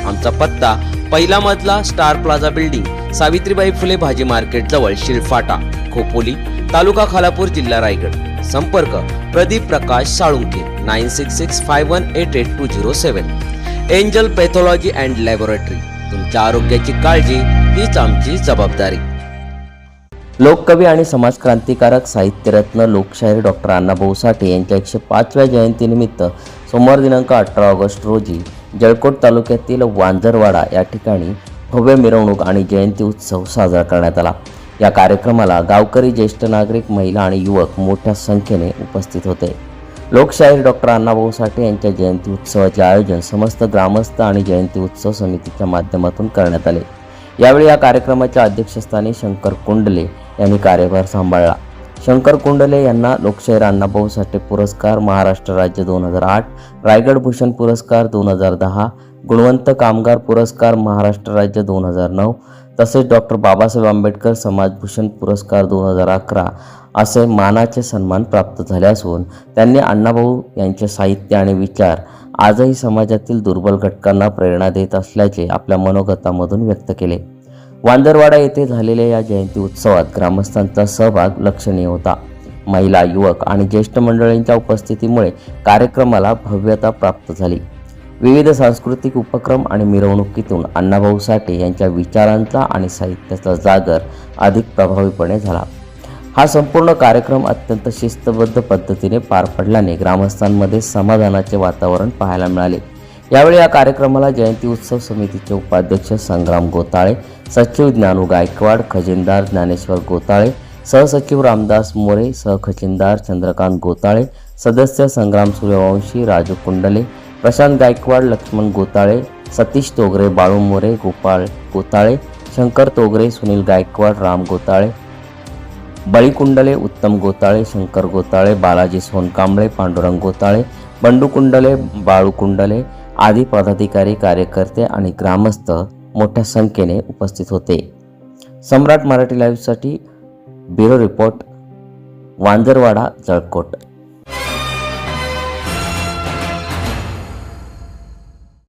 आमचा पत्ता पहिला मजला star plaza building Savitribai Phule भाजी मार्केट जवळ शिळफाटा खोपोली तालुका खालापूर जिल्हा रायगड. संपर्क Pradeep Prakash Salunke nine six six five one eight eight two zero seven. Angel pathology and laboratory तुमच्या आरोग्याची काळजी हीच आमची जबाबदारी. लोककवी आणि समाजक्रांतिकारक साहित्यरत्न लोकशाहीर डॉक्टर अण्णाभाऊ साठे यांच्या एकशे पाचव्या जयंतीनिमित्त सोमवार दिनांक अठरा ऑगस्ट रोजी जळकोट तालुक्यातील वांजरवाडा या ठिकाणी भव्य मिरवणूक आणि जयंती उत्सव साजरा करण्यात आला. या कार्यक्रमाला गावकरी ज्येष्ठ नागरिक महिला आणि युवक मोठ्या संख्येने उपस्थित होते. लोकशाहीर डॉक्टर अण्णाभाऊ साठे यांच्या जयंती उत्सवाचे आयोजन समस्त ग्रामस्थ आणि जयंती उत्सव समितीच्या माध्यमातून करण्यात आले. यावेळी या कार्यक्रमाच्या अध्यक्षस्थानी शंकर कुंडले यांनी कार्यभार सांभाळला. शंकर कुंडले यांना लोकशाहीर अण्णाभाऊ साठे पुरस्कार महाराष्ट्र राज्य दोन हजार आठ रायगड भूषण पुरस्कार दोन हजार दहा गुणवंत कामगार पुरस्कार महाराष्ट्र राज्य दोन हजार नऊ तसेच डॉक्टर बाबासाहेब आंबेडकर समाजभूषण पुरस्कार दोन हजार अकरा असे मानाचे सन्मान प्राप्त झाले असून त्यांनी अण्णाभाऊ यांचे साहित्य आणि विचार आजही समाजातील दुर्बल घटकांना प्रेरणा देत असल्याचे आपल्या मनोगतामधून व्यक्त केले. वांदरवाडा येथे झालेल्या या जयंती उत्सवात ग्रामस्थांचा सहभाग लक्षणीय होता. महिला युवक आणि ज्येष्ठ मंडळींच्या उपस्थितीमुळे कार्यक्रमाला भव्यता प्राप्त झाली. विविध सांस्कृतिक उपक्रम आणि मिरवणुकीतून अण्णाभाऊ साठे यांच्या विचारांचा आणि साहित्याचा जागर अधिक प्रभावीपणे झाला. हा संपूर्ण कार्यक्रम अत्यंत शिस्तबद्ध पद्धतीने पार पडल्याने ग्रामस्थांमध्ये समाधानाचे वातावरण पाहायला मिळाले. यावेळी या कार्यक्रमाला जयंती उत्सव समितीचे उपाध्यक्ष संग्राम गोताळे सचिव ज्ञानू गायकवाड खजिनदार ज्ञानेश्वर गोताळे सहसचिव रामदास मोरे सहखजिनदार चंद्रकांत गोताळे सदस्य संग्राम सूर्यवंशी राजू कुंडले प्रशांत गायकवाड लक्ष्मण गोताळे सतीश तोगरे बाळू मोरे गोपाळ गोताळे शंकर तोगरे सुनील गायकवाड राम गोताळे बळीकुंडले उत्तम गोताळे शंकर गोताळे बालाजी सोनकांबळे पांडुरंग गोताळे बंडू कुंडले बाळू कुंडले आदी पदाधिकारी कार्यकर्ते आणि ग्रामस्थ मोठ्या संख्येने उपस्थित होते. सम्राट मराठी लाईव्हसाठी ब्युरो रिपोर्ट वांजरवाडा जळकोट.